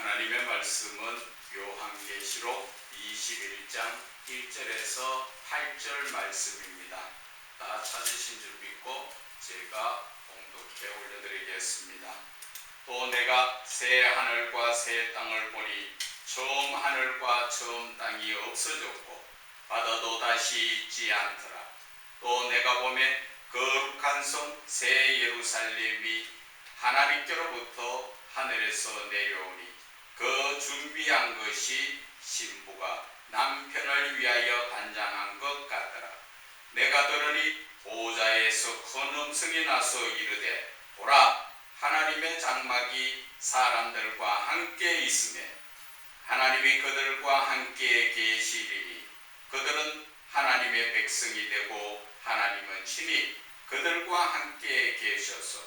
하나님의 말씀은 요한계시록 21장 1절에서 8절 말씀입니다. 다 찾으신 줄 믿고 제가 봉독해 올려드리겠습니다. 또 내가 새 하늘과 새 땅을 보니 처음 하늘과 처음 땅이 없어졌고 바다도 다시 있지 않더라. 또 내가 보매 거룩한 성 새 예루살렘이 하나님께로부터 하늘에서 내려오니 그 준비한 것이 신부가 남편을 위하여 단장한 것 같더라. 내가 들으니 보좌에서 큰 음성이 나서 이르되 보라 하나님의 장막이 사람들과 함께 있으며 하나님이 그들과 함께 계시리니 그들은 하나님의 백성이 되고 하나님은 친히 그들과 함께 계셔서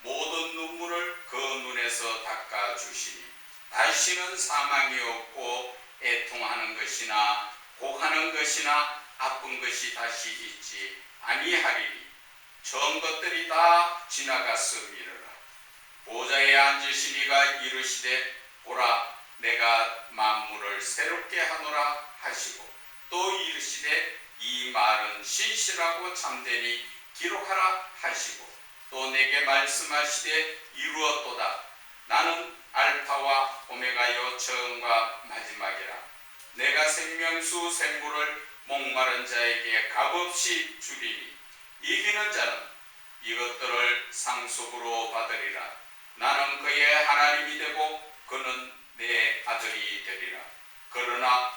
모든 눈물을 그 눈에서 닦아 주시니 다시는 사망이 없고 애통하는 것이나 곡하는 것이나 아픈 것이 다시 있지 아니하리니 처음 것들이 다 지나갔음이라. 보좌에 앉으신 이가 이르시되 보라 내가 만물을 새롭게 하노라 하시고 또 이르시되 이 말은 신실하고 참되니 기록하라 하시고 또 내게 말씀하시되 이루었도다. 나는 알파와 오메가요 처음과 마지막이라. 내가 생명수 생물을 목마른 자에게 값없이 주리니 이기는 자는 이것들을 상속으로 받으리라. 나는 그의 하나님이 되고 그는 내 아들이 되리라. 그러나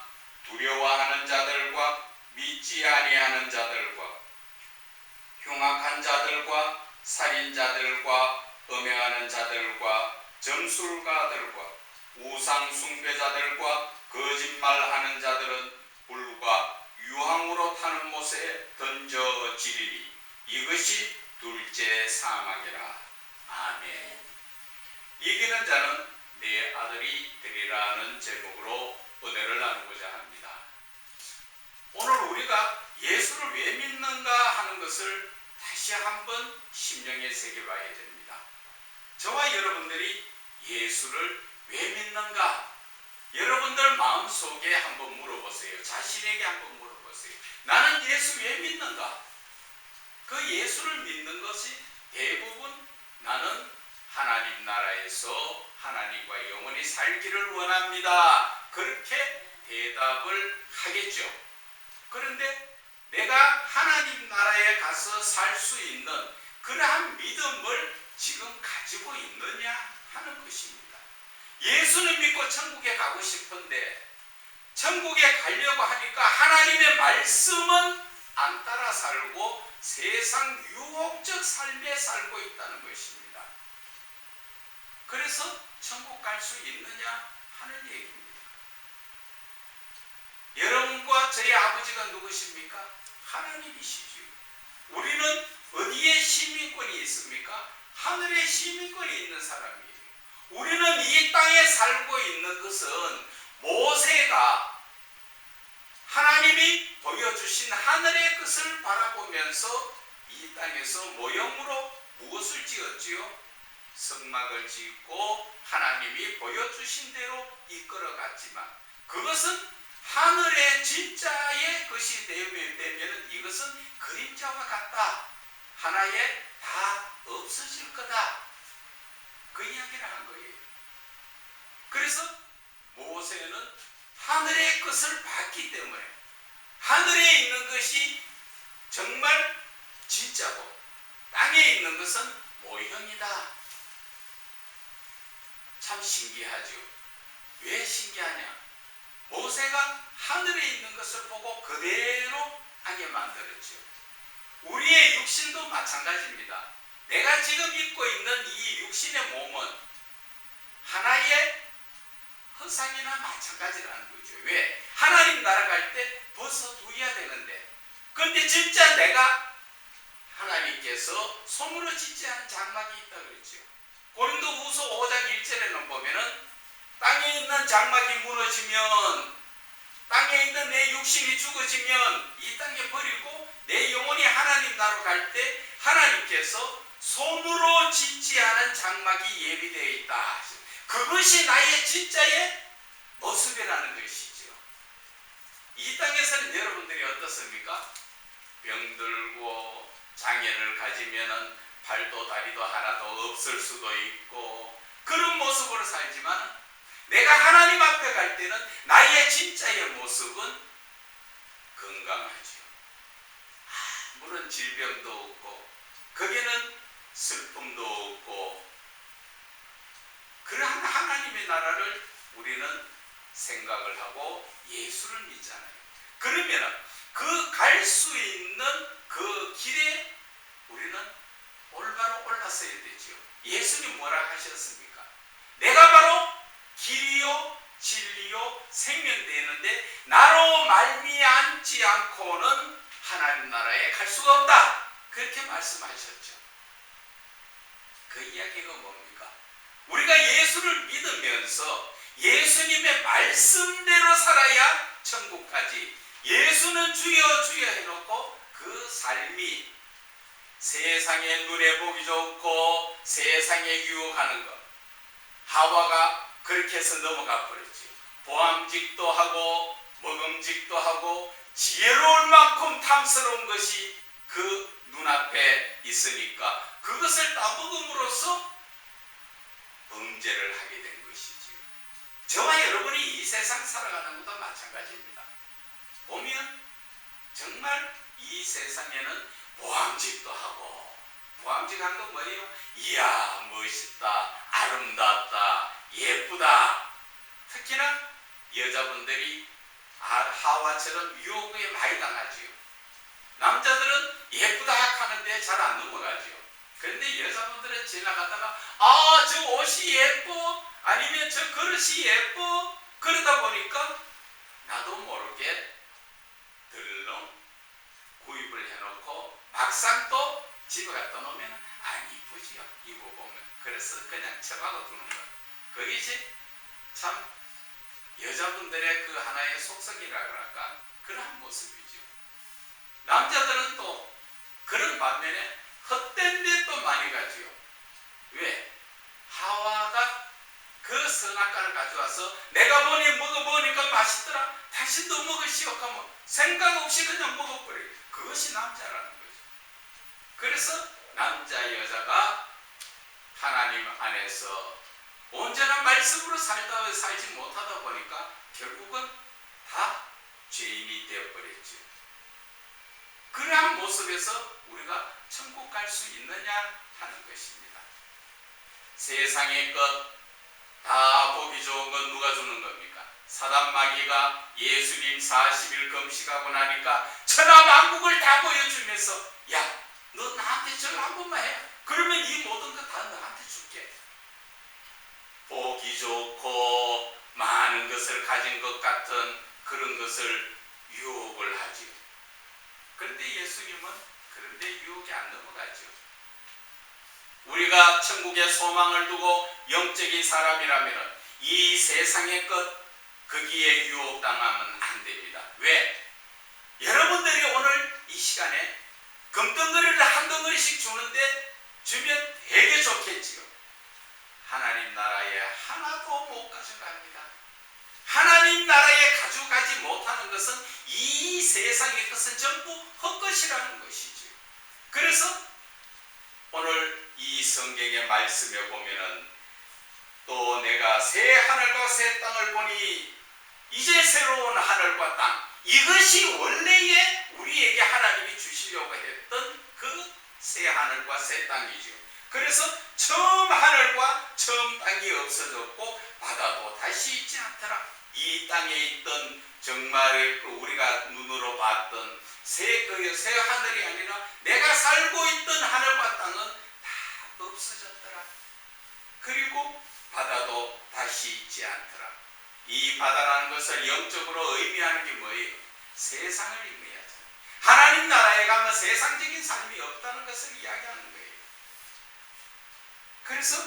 두려워하는 자들과 믿지 아니하는 자들과 흉악한 자들과 살인자들과 음행하는 자들과 점술가들과 우상 숭배자들과 거짓말하는 자들은 불과 유황으로 타는 못에 던져지리니 이것이 둘째 사망이라. 아멘. 이기는 자는 내 아들이 되리라는 제목으로 은혜를 나누고자 합니다. 오늘 우리가 예수를 왜 믿는가 하는 것을 다시 한번 심령에 새겨봐야 됩니다. 저와 여러분들이 예수를 왜 믿는가? 여러분들 마음속에 한번 물어보세요. 자신에게 한번 물어보세요. 나는 예수 왜 믿는가? 그 예수를 믿는 것이 대부분 나는 하나님 나라에서 하나님과 영원히 살기를 원합니다. 그렇게 대답을 하겠죠. 그런데 내가 하나님 나라에 가서 살 수 있는 그러한 믿음을 지금 가지고 있느냐 하는 것입니다. 예수는 믿고 천국에 가고 싶은데 천국에 가려고 하니까 하나님의 말씀은 안 따라 살고 세상 유혹적 삶에 살고 있다는 것입니다. 그래서 천국 갈 수 있느냐 하는 얘기입니다. 여러분과 저희 아버지가 누구십니까? 하나님이시지요. 우리는 어디에 시민권이 있습니까? 하늘에 시민권이 있는 사람이에요. 우리는 이 땅에 살고 있는 것은 모세가 하나님이 보여주신 하늘의 것을 바라보면서 이 땅에서 모형으로 무엇을 지었지요? 성막을 짓고 하나님이 보여주신 대로 이끌어갔지만 그것은 하늘의 진짜의 것이 되면 이것은 그림자와 같다. 하나에 다 없어질 거다. 그 이야기를 한 거예요. 그래서 모세는 하늘의 것을 봤기 때문에 하늘에 있는 것이 정말 진짜고 땅에 있는 것은 모형이다. 참 신기하죠. 왜 신기하냐? 모세가 하늘에 있는 것을 보고 그대로 하게 만들었죠. 우리의 육신도 마찬가지입니다. 내가 지금 입고 있는 이 육신의 몸은 하나의 허상이나 마찬가지라는 거죠. 왜? 하나님 나라 갈 때 벗어두어야 되는데. 근데 진짜 내가 하나님께서 손으로 짓지 않은 장막이 있다 그랬죠. 고린도 후서 5장 1절에는 보면은 땅에 있는 장막이 무너지면 땅에 있는 내 육신이 죽어지면 이 땅에 버리고 내 영혼이 하나님 나라로 갈 때 하나님께서 손으로 짓지 않은 장막이 예비되어 있다. 그것이 나의 진짜의 모습이라는 것이죠. 이 땅에서는 여러분들이 어떻습니까? 병들고 장애를 가지면은 팔도 다리도 하나도 없을 수도 있고 그런 모습으로 살지만 내가 하나님 앞에 갈 때는 나의 진짜의 모습은 건강하죠. 아무런 질병도 없고 거기는 슬픔도 없고 그러한 하나님의 나라를 우리는 생각을 하고 예수를 믿잖아요. 그러면 그 갈 수 있는 그 길에 우리는 올바로 올랐어야 되지요. 예수님 뭐라 하셨습니까? 내가 바로 길이요 진리요 생명되는데 나로 말미암지 않고는 하나님 나라에 갈 수가 없다. 그렇게 말씀하셨죠. 그 이야기가 뭡니까? 우리가 예수를 믿으면서 예수님의 말씀대로 살아야 천국 가지. 예수는 주여 주여 해놓고 그 삶이 세상의 눈에 보기 좋고 세상에 유혹하는 것. 하와가 그렇게 해서 넘어가 버렸지. 보암직도 하고 먹음직도 하고 지혜로울 만큼 탐스러운 것이 그 눈앞에 있으니까 그것을 따먹음으로써 범죄를 하게 된 것이지요. 저와 여러분이 이 세상 살아가는 것도 마찬가지입니다. 보면 정말 이 세상에는 보암직도 하고 보암직한 건 뭐예요? 이야 멋있다 아름답다 예쁘다 특히나 여자분들이 아- 하와처럼 유혹에 많이 당하지요. 남자들은 예쁘다 하는데 잘 안 넘어가지요. 그런데 여자분들은 지나가다가 아 저 옷이 예뻐? 아니면 저 그릇이 예뻐? 그러다 보니까 나도 모르게 들렁 구입을 해놓고 막상 또 집에 갖다 놓으면 안 이쁘지요. 입어보면 그래서 그냥 쳐박아 두는 거예요. 그것이 참 여자분들의 그 하나의 속성이라 그럴까? 그러한 모습이죠. 남자들은 또 그런 반면에 헛된 데 또 많이 가지요. 왜? 하와가 그 선악과를 가져와서 내가 보니 먹어보니까 맛있더라. 당신도 먹으시오. 하면 생각 없이 그냥 먹어버려요. 그것이 남자라는 거죠. 그래서 남자 여자가 하나님 안에서 온전한 말씀으로 살다 살지 못하다 보니까 결국은 다 죄인이 되어버렸죠 그러한 모습에서 우리가 천국 갈 수 있느냐 하는 것입니다. 세상의 것 다 보기 좋은 건 누가 주는 겁니까? 사단 마귀가 예수님 40일 금식하고 나니까 천하만국을 다 보여주면서 야 너 나한테 절 한 번만 해 그러면 이 모든 것다 너한테 줄게. 보기 좋고 많은 것을 가진 것 같은 그런 것을 유혹을 하지요 그런데 예수님은 그런데 유혹이 안 넘어가죠 우리가 천국의 소망을 두고 영적인 사람이라면 이 세상의 것 거기에 유혹당하면 안 됩니다. 왜? 여러분들이 오늘 이 시간에 금덩어리를 한 덩어리씩 주는데 주면 되게 좋겠지요. 하나님 나라에 하나도 못 가져갑니다. 하나님 나라에 가져가지 못하는 것은 이 세상의 것은 전부 헛것이라는 것이죠. 그래서 오늘 이 성경의 말씀에 보면은 또 내가 새 하늘과 새 땅을 보니 이제 새로운 하늘과 땅 이것이 원래의 우리에게 하나님이 주시려고 했던 그 새 하늘과 새 땅이죠. 그래서 처음 하늘과 처음 땅이 없어졌고 바다도 다시 있지 않더라. 이 땅에 있던 정말 그 우리가 눈으로 봤던 새, 그, 새 하늘이 아니라 내가 살고 있던 하늘과 땅은 다 없어졌더라. 그리고 바다도 다시 있지 않더라. 이 바다라는 것을 영적으로 의미하는 게 뭐예요? 세상을 의미하죠. 하나님 나라에 가면 세상적인 삶이 없다는 것을 이야기하는 거예요. 그래서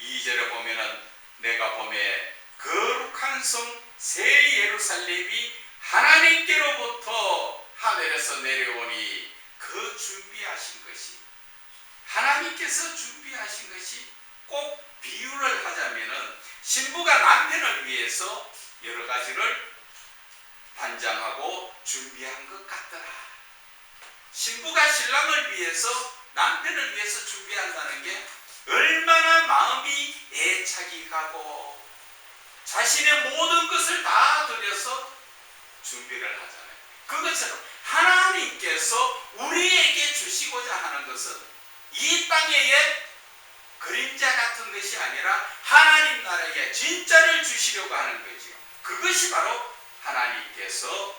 2절에 보면은 내가 봄에 거룩한 성 새 예루살렘이 하나님께로부터 하늘에서 내려오니 그 준비하신 것이 하나님께서 준비하신 것이 꼭 비유를 하자면은 신부가 남편을 위해서 여러 가지를 단장하고 준비한 것 같더라. 신부가 신랑을 위해서 남편을 위해서 준비한다는 게 얼마나 마음이 애착이 가고 자신의 모든 것을 다 들여서 준비를 하잖아요. 그것처럼 하나님께서 우리에게 주시고자 하는 것은 이 땅의 그림자 같은 것이 아니라 하나님 나라의 진짜를 주시려고 하는 거지요. 그것이 바로 하나님께서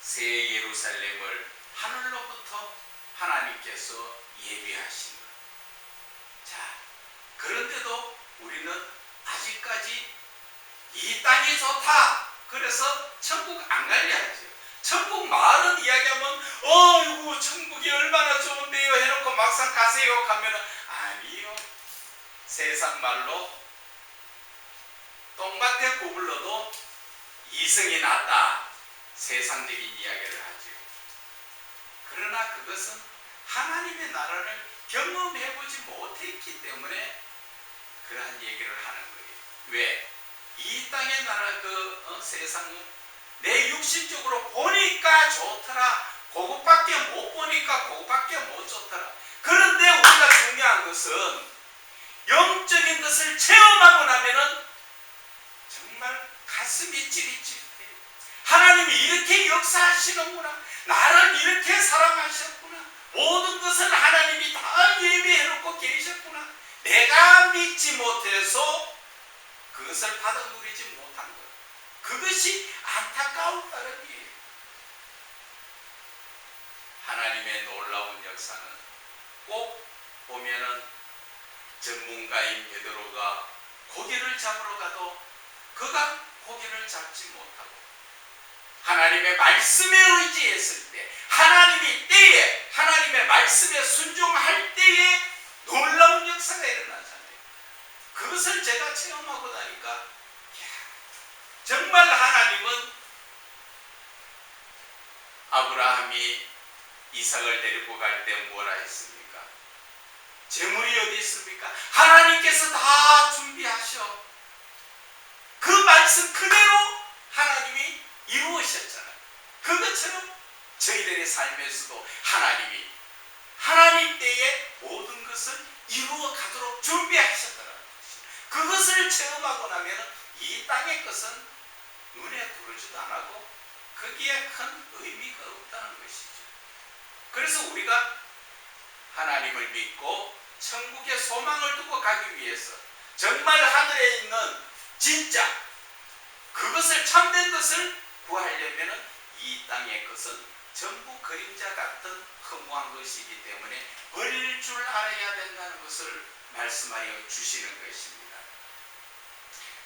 새 예루살렘을 하늘로부터 하나님께서 예비하신 것. 자, 그런데도 우리는 아직까지 이 땅이 좋다. 그래서 천국 안 갈려 하죠. 천국 말은 이야기하면 어이구 천국이 얼마나 좋은데요 해놓고 막상 가세요 가면은 아니요 세상 말로 똥밭에 구불러도 이승이 낫다 세상적인 이야기를 하죠 그러나 그것은 하나님의 나라를 경험해보지 못했기 때문에 그러한 얘기를 하는 거예요 왜? 이 땅의 나라 그 어, 세상은 내 육신적으로 보니까 좋더라. 그것밖에 못 보니까 그것밖에 못 좋더라. 그런데 우리가 중요한 것은 영적인 것을 체험하고 나면은 정말 가슴이 찌릿찌릿해요. 하나님이 이렇게 역사하시는구나. 나를 이렇게 사랑하셨구나. 모든 것을 하나님이 다 예비해놓고 계셨구나. 내가 믿지 못해서 그것을 받아 누리지 못한 것. 그것이 안타까운 따름이에요. 하나님의 놀라운 역사는 꼭 보면은 전문가인 베드로가 고기를 잡으러 가도 그가 고기를 잡지 못하고 하나님의 말씀에 의지했을 때 하나님이 때에 하나님의 말씀에 순종할 때에 놀라운 역사가 일어나잖아요. 그것을 제가 체험하고 나니까 이야, 정말 하나님은 아브라함이 이삭을 데리고 갈 때 뭐라 했습니까? 재물이 어디 있습니까? 하나님께서 다 준비하셔. 그 말씀 그대로 하나님이 이루으셨잖아요. 그것처럼 저희들의 삶에서도 하나님이 하나님 때에 모든 것을 이루어 가도록 준비하셨다는 것이. 그것을 체험하고 나면 이 땅의 것은 눈에 들어오지도 않고 거기에 큰 의미가 없다는 것이죠. 그래서 우리가 하나님을 믿고 천국의 소망을 두고 가기 위해서 정말 하늘에 있는 진짜 그것을 참된 것을 구하려면 이 땅의 것은 전부 그림자 같은 허무한 것이기 때문에 버릴 줄 알아야 된다는 것을 말씀하여 주시는 것입니다.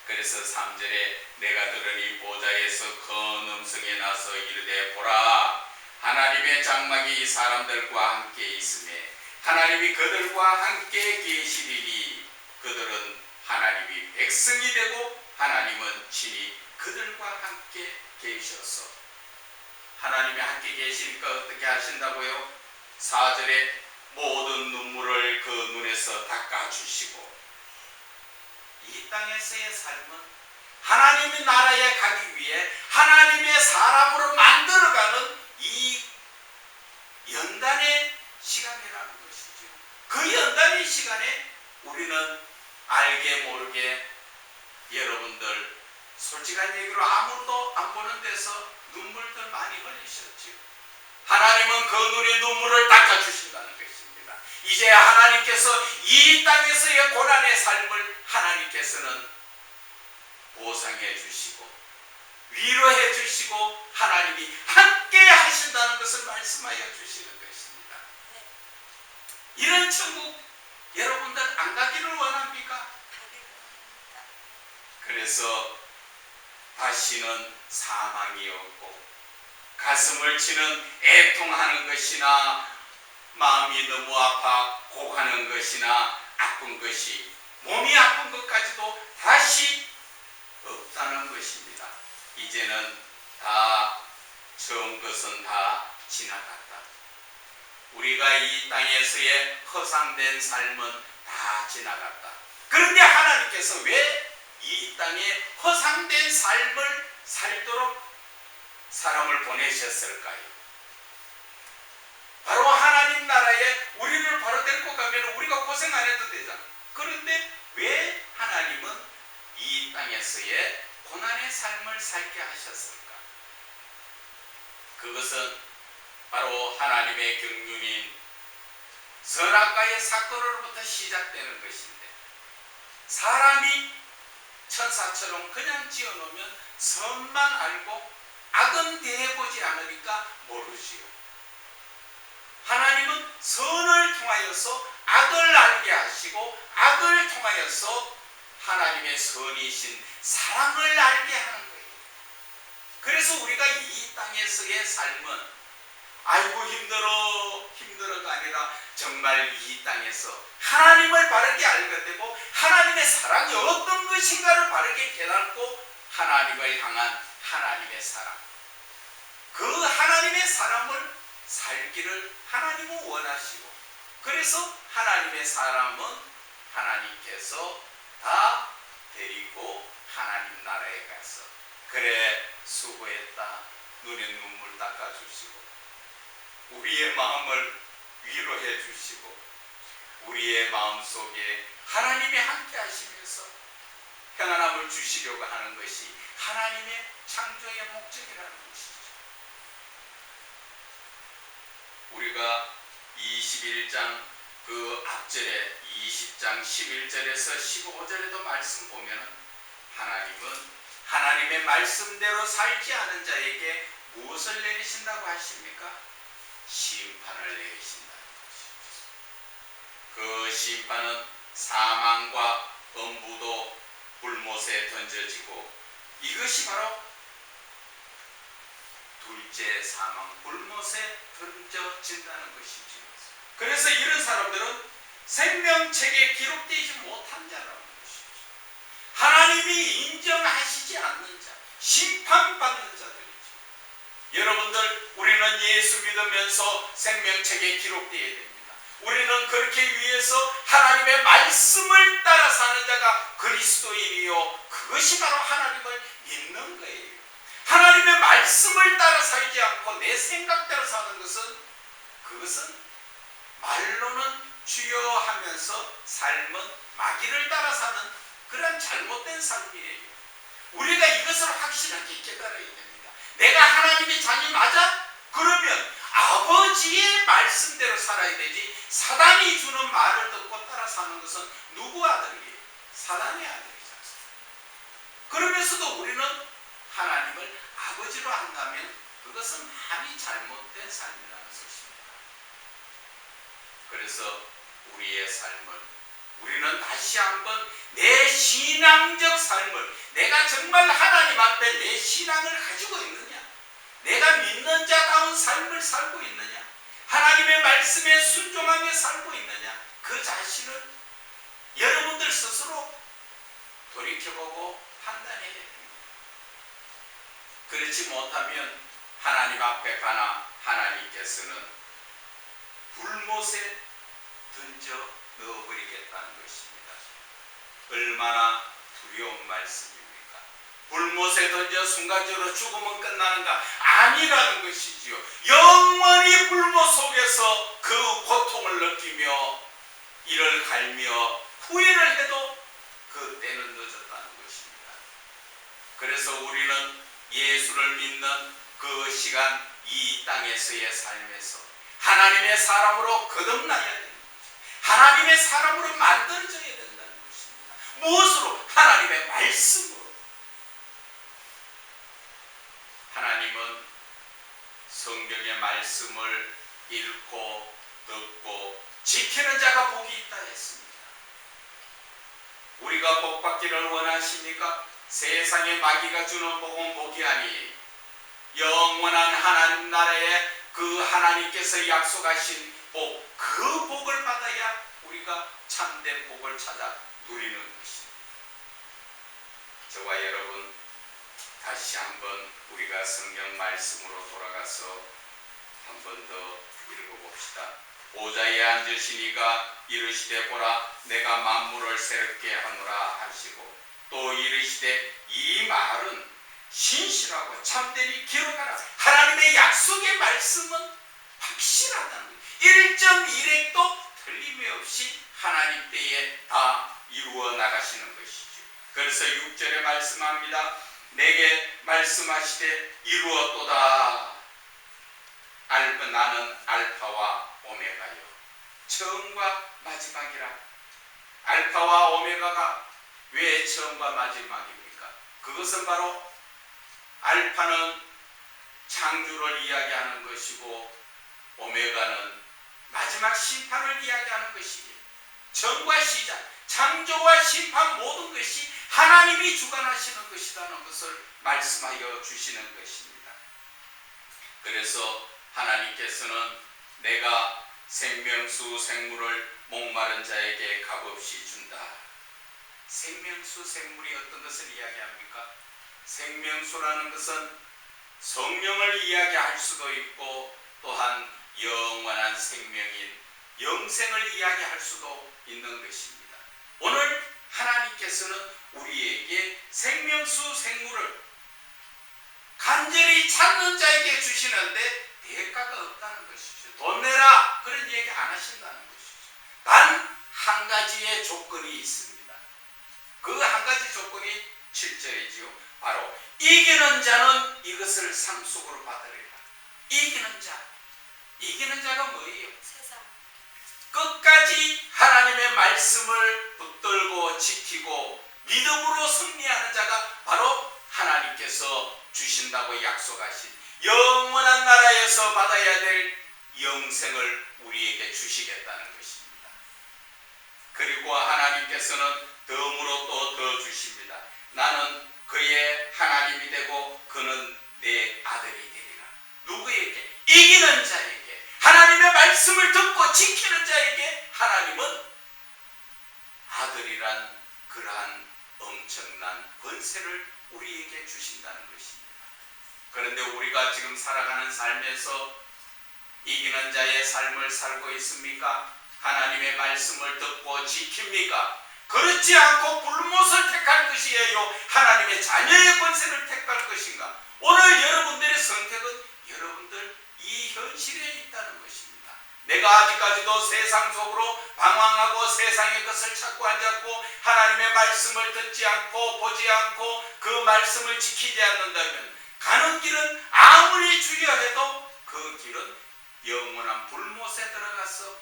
그래서 3절에 내가 들으니 보좌에서 큰 음성이 나서 이르되 보라 하나님의 장막이 사람들과 함께 있음에 하나님이 그들과 함께 계시리니 그들은 하나님이 백성이 되고 하나님은 친히 그들과 함께 계셔서 하나님이 함께 계시니까 어떻게 하신다고요? 4절에 모든 눈물을 그 눈에서 닦아주시고 이 땅에서의 삶은 하나님의 나라에 가기 위해 하나님의 사람으로 만들어가는 이 연단의 시간이라는 것이죠. 그 연단의 시간에 우리는 알게 모르게 여러분들 솔직한 얘기로 아무도 안 보는 데서 눈물들 많이 흘리셨죠. 하나님은 그 눈의 눈물을 닦아주신다는 것입니다. 이제 하나님께서 이 땅에서의 고난의 삶을 하나님께서는 보상해 주시고 위로해 주시고 하나님이 함께 하신다는 것을 말씀하여 주시는 것입니다. 이런 천국 여러분들 안 가기를 원합니까? 그래서 다시는 사망이 없고 가슴을 치는 애통하는 것이나 마음이 너무 아파 고하는 것이나 아픈 것이 몸이 아픈 것까지도 다시 없다는 것입니다. 이제는 다 처음 것은 다 지나갔다. 우리가 이 땅에서의 허상된 삶은 다다 지나갔다. 그런데 하나님께서 왜 이 땅에 허상된 삶을 살도록 사람을 보내셨을까요? 바로 하나님 나라에 우리를 바로 데리고 가면 우리가 고생 안 해도 되잖아. 그런데 왜 하나님은 이 땅에서의 고난의 삶을 살게 하셨을까? 그것은 바로 하나님의 경륜인 선악과의 사건으로부터 시작되는 것인데 사람이 천사처럼 그냥 지어놓으면 선만 알고 악은 대해보지 않으니까 모르지요. 하나님은 선을 통하여서 악을 알게 하시고 악을 통하여서 하나님의 선이신 사랑을 알게 하는 거예요. 그래서 우리가 이 땅에서의 삶은 아이고 힘들어 힘들어가 아니라 정말 이 땅에서 하나님을 바르게 알게 되고 하나님의 사랑이 어떤 것인가를 바르게 깨닫고 하나님을 향한 하나님의 사랑. 그 하나님의 사랑을 살기를 하나님은 원하시고 그래서 하나님의 사람은 하나님께서 다 데리고 하나님 나라에 가서 그래 수고했다. 눈에 눈물 닦아주시고 우리의 마음을 위로해 주시고 우리의 마음 속에 하나님이 함께 하시면서 평안함을 주시려고 하는 것이 하나님의 창조의 목적이라는 것이죠. 우리가 21장 그 앞절에 20장 11절에서 15절에도 말씀 보면은 하나님은 하나님의 말씀대로 살지 않은 자에게 무엇을 내리신다고 하십니까? 심판을 내리신다는 것이죠. 그 심판은 사망과 엄부도 불못에 던져지고 이것이 바로 둘째 사망 불못에 던져진다는 것이죠. 그래서 이런 사람들은 생명책에 기록되지 못한 자라는 것이죠. 하나님이 인정하시지 않는 자, 심판받는 자들이죠. 여러분들, 우리는 예수 믿으면서 생명책에 기록되어야 됩니다. 우리는 그렇게 위해서 하나님의 말씀을 따라 사는 자가 그리스도인이요. 그것이 바로 하나님을 믿는 거예요. 하나님의 말씀을 따라 살지 않고 내 생각대로 사는 것은 그것은 말로는 주여 하면서 삶은 마귀를 따라 사는 그런 잘못된 삶이에요. 우리가 이것을 확실하게 깨달아야 됩니다. 내가 하나님의 자녀 맞아? 그러면 아버지의 말씀대로 살아야 되지 사단이 주는 말을 듣고 따라 사는 것은 누구 아들이에요? 사단의 아들이지 않습니까? 그러면서도 우리는 하나님을 아버지로 한다면 그것은 많이 잘못된 삶이라는 것입니다. 그래서 우리의 삶을 우리는 다시 한번 내 신앙적 삶을 내가 정말 하나님 앞에 내 신앙을 가지고 있느냐? 내가 믿는 자다운 삶을 살고 있느냐? 하나님의 말씀에 순종하며 살고 있느냐? 그 자신을 여러분들 스스로 돌이켜보고 판단해야 됩니다. 그렇지 못하면 하나님 앞에 가나 하나님께서는 불못에 던져 넣어버리겠다는 것입니다. 얼마나 두려운 말씀입니까? 불못에 던져 순간적으로 죽으면 끝나는가? 아니라는 것이지요. 영원히 불못 속에서 그 고통을 느끼며 이를 갈며 후회를 해도 그 때는 늦었다는 것입니다. 그래서 우리는 예수를 믿는 그 시간 이 땅에서의 삶에서 하나님의 사람으로 거듭나야. 하나님의 사람으로 만들어져야 된다는 것입니다. 무엇으로? 하나님의 말씀으로. 하나님은 성경의 말씀을 읽고 듣고 지키는 자가 복이 있다 했습니다. 우리가 복 받기를 원하십니까? 세상의 마귀가 주는 복은 복이 아니 영원한 하나님 나라에 그 하나님께서 약속하신 복, 그 복을 받아야 우리가 참된 복을 찾아 누리는 것입니다. 저와 여러분 다시 한번 우리가 성경 말씀으로 돌아가서 한 번 더 읽어봅시다. 보좌에 앉으시니가 이르시되 보라 내가 만물을 새롭게 하노라 하시고 또 이르시되 이 말은 신실하고 참되니 기록하라 하나님의 약속의 말씀은 확실하다는 거예요 1.1핵도 틀림이 없이 하나님 때에 다 이루어 나가시는 것이죠. 그래서 6절에 말씀합니다. 내게 말씀하시되 이루었도다. 알바 나는 알파와 오메가요. 처음과 마지막이라. 알파와 오메가가 왜 처음과 마지막입니까? 그것은 바로 알파는 창조를 이야기하는 것이고 오메가는 마지막 심판을 이야기하는 것이기에 처음과 시작, 창조와 심판 모든 것이 하나님이 주관하시는 것이라는 것을 말씀하여 주시는 것입니다. 그래서 하나님께서는 내가 생명수 생물을 목마른 자에게 값없이 준다. 생명수 생물이 어떤 것을 이야기합니까? 생명수라는 것은 성령을 이야기할 수도 있고 또한 영원한 생명인 영생을 이야기할 수도 있는 것입니다. 오늘 하나님께서는 우리에게 생명수 생물을 간절히 찾는 자에게 주시는데 대가가 없다는 것이죠. 돈 내라 그런 얘기 안 하신다는 것이죠. 단 한 가지의 조건이 있습니다. 그 한 가지 조건이 7절이지요. 바로 이기는 자는 이것을 상속으로 받으리라. 이기는 자. 이기는 자가 뭐예요? 세상 끝까지 하나님의 말씀을 붙들고 지키고 믿음으로 승리하는 자가 바로 하나님께서 주신다고 약속하신 영원한 나라에서 받아야 될 영생을 우리에게 주시겠다는 것입니다. 그리고 하나님께서는 덤으로 또 더 주십니다. 나는 그의 하나님이 되고 그는 내 아들이 되리라. 누구에게? 이기는 자에게. 하나님의 말씀을 듣고 지키는 자에게 하나님은 아들이란 그러한 엄청난 권세를 우리에게 주신다는 것입니다. 그런데 우리가 지금 살아가는 삶에서 이기는 자의 삶을 살고 있습니까? 하나님의 말씀을 듣고 지킵니까? 그렇지 않고 불못을 택할 것이에요. 하나님의 자녀의 권세를 택할 것인가? 오늘 여러분들의 선택은 여러분들 이 현실에 있다는 것입니다. 내가 아직까지도 세상 속으로 방황하고 세상의 것을 찾고 앉았고 하나님의 말씀을 듣지 않고 보지 않고 그 말씀을 지키지 않는다면 가는 길은 아무리 주려 해도 그 길은 영원한 불못에 들어가서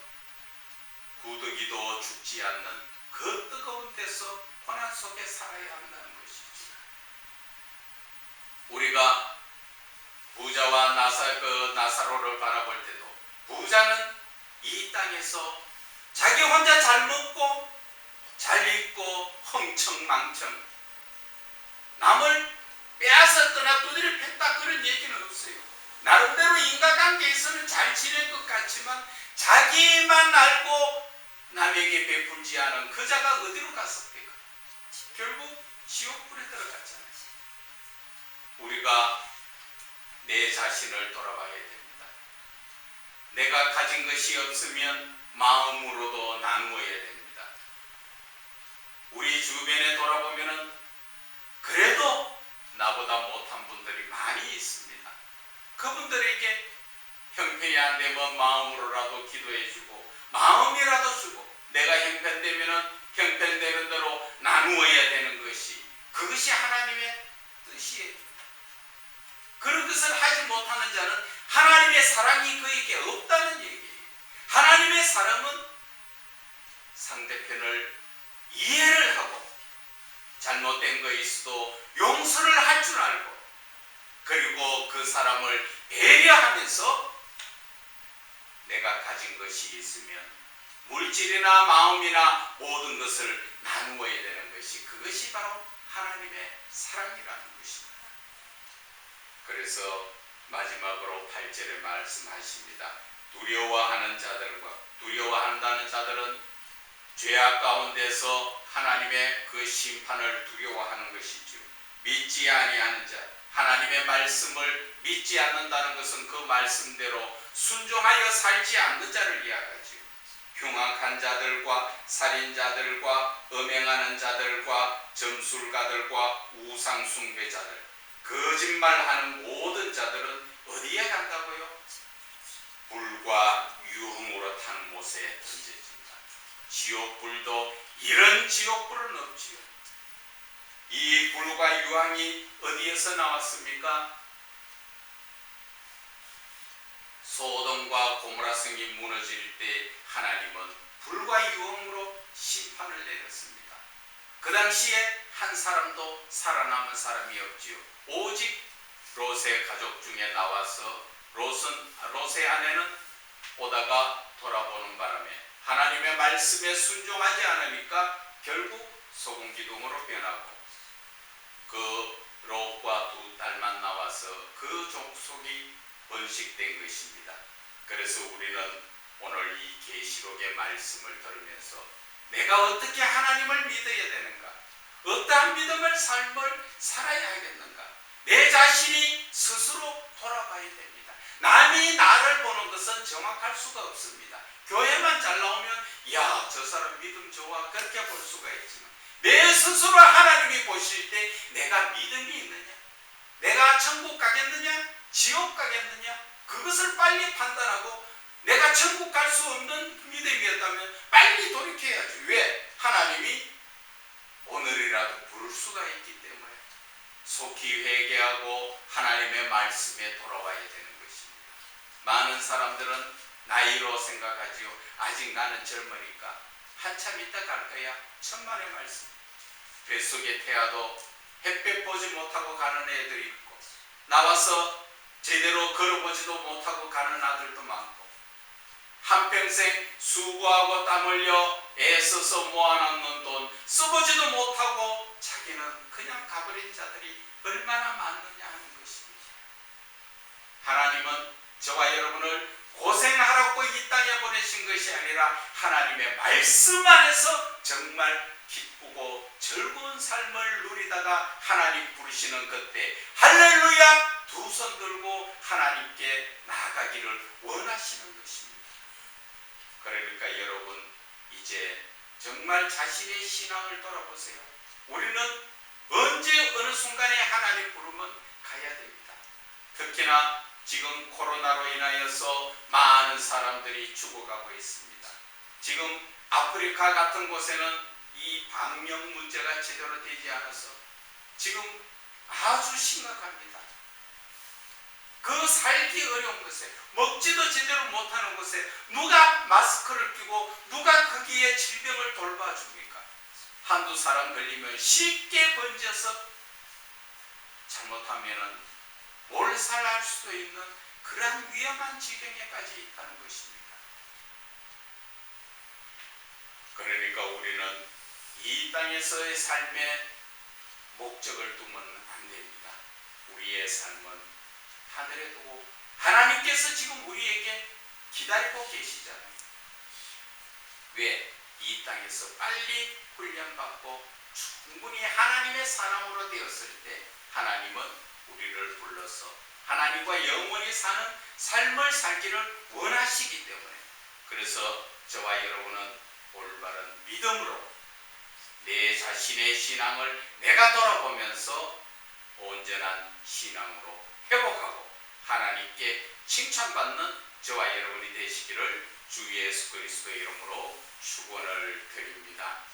구더기도 죽지 않는 그 뜨거운 데서 고난 속에 살아야 한다는 것이죠. 우리가 부자와 나사 그 나사로를 바라볼 때도 부자는 이 땅에서 자기 혼자 잘 먹고 잘 입고 흥청망청 남을 빼앗았거나 두드려 팼다 그런 얘기는 없어요. 나름대로 인간관계에서는 잘 지낼 것 같지만 자기만 알고 남에게 베풀지 않은 그 자가 어디로 갔습니까? 결국 지옥불에 들어갔잖아요. 우리가 내 자신을 돌아봐야 됩니다. 내가 가진 것이 없으면 마음으로도 나누어야 됩니다. 우리 주변에 돌아보면은 그래도 나보다 못한 분들이 많이 있습니다. 그분들에게 형편이 안 되면 마음으로라도 기도해주고 마음이라도 주고 내가 형편되면은 형편되는 대로 나누어야 되는 것이 그것이 하나님의 뜻이에요. 그런 것을 하지 못하는 자는 하나님의 사랑이 그에게 없다는 얘기예요. 하나님의 사랑은 상대편을 이해를 하고 잘못된 거 있어도 용서를 할 줄 알고 그리고 그 사람을 배려하면서 내가 가진 것이 있으면 물질이나 마음이나 모든 것을 나누어야 되는 것이 그것이 바로 하나님의 사랑이라는 것입니다. 그래서 마지막으로 8절에 말씀하십니다. 두려워하는 자들과 두려워한다는 자들은 죄악 가운데서 하나님의 그 심판을 두려워하는 것이죠. 믿지 아니하는 자, 하나님의 말씀을 믿지 않는다는 것은 그 말씀대로 순종하여 살지 않는 자를 이야기하죠. 흉악한 자들과 살인자들과 음행하는 자들과 점술가들과 우상숭배자들 거짓말하는 모든 자들은 어디에 간다고요? 불과 유흥으로 타는 못에 던져진다. 지옥불도 이런 지옥불은 없지요. 이 불과 유황이 어디에서 나왔습니까? 소돔과 고모라 성이 무너질 때 하나님은 불과 유황으로 심판을 내렸습니다. 그 당시에 한 사람도 살아남은 사람이 없지요. 오직 롯의 가족 중에 나와서 롯은 롯의 아내는 오다가 돌아보는 바람에 하나님의 말씀에 순종하지 않으니까 결국 소금 기둥으로 변하고 그 롯과 두 딸만 나와서 그 족속이 번식된 것입니다. 그래서 우리는 오늘 이 계시록의 말씀을 들으면서 내가 어떻게 하나님을 믿어야 되는가? 어떠한 믿음을 삶을 살아야 하겠는가? 내 자신이 스스로 돌아봐야 됩니다. 남이 나를 보는 것은 정확할 수가 없습니다. 교회만 잘 나오면 야, 저 사람 믿음 좋아 그렇게 볼 수가 있지만 내 스스로 하나님이 보실 때 내가 믿음이 있느냐? 내가 천국 가겠느냐? 지옥 가겠느냐? 그것을 빨리 판단하고 내가 천국 갈 수 없는 믿음이었다면 빨리 돌이켜야지. 왜? 하나님이 오늘이라도 부를 수가 있기 때문에 속히 회개하고 하나님의 말씀에 돌아와야 되는 것입니다. 많은 사람들은 나이로 생각하지요. 아직 나는 젊으니까 한참 있다 갈 거야. 천만의 말씀. 뱃속에 태아도 햇볕 보지 못하고 가는 애들이 있고 나와서 제대로 걸어보지도 못하고 가는 아들도 많고 한평생 수고하고 땀 흘려 애써서 모아놨는 돈 써보지도 못하고 자기는 그냥 가버린 자들이 얼마나 많느냐 하는 것입니다. 하나님은 저와 여러분을 고생하라고 이 땅에 보내신 것이 아니라 하나님의 말씀 안에서 정말 기쁘고 즐거운 삶을 누리다가 하나님 부르시는 그때 할렐루야 두 손 들고 하나님께 나아가기를 원하시는 것입니다. 그러니까 여러분 이제 정말 자신의 신앙을 돌아보세요. 우리는 언제 어느 순간에 하나님 부르면 가야 됩니다. 특히나 지금 코로나로 인하여서 많은 사람들이 죽어가고 있습니다. 지금 아프리카 같은 곳에는 이 방역 문제가 제대로 되지 않아서 지금 아주 심각합니다. 그 살기 어려운 곳에 먹지도 제대로 못하는 곳에 누가 마스크를 끼고 누가 거기에 질병을 돌봐줍니까? 한두 사람 걸리면 쉽게 번져서 잘못하면은 몰살할 수도 있는 그러한 위험한 지경에까지 있다는 것입니다. 그러니까 우리는 이 땅에서의 삶에 목적을 두면 안 됩니다. 우리의 삶은 하늘에 두고 하나님께서 지금 우리에게 기다리고 계시잖아요. 왜? 이 땅에서 빨리 훈련받고 충분히 하나님의 사람으로 되었을 때 하나님은 우리를 불러서 하나님과 영원히 사는 삶을 살기를 원하시기 때문에 그래서 저와 여러분은 올바른 믿음으로 내 자신의 신앙을 내가 돌아보면서 온전한 신앙으로 회복하고 하나님께 칭찬받는 저와 여러분이 되시기를 주 예수 그리스도의 이름으로 축원을 드립니다.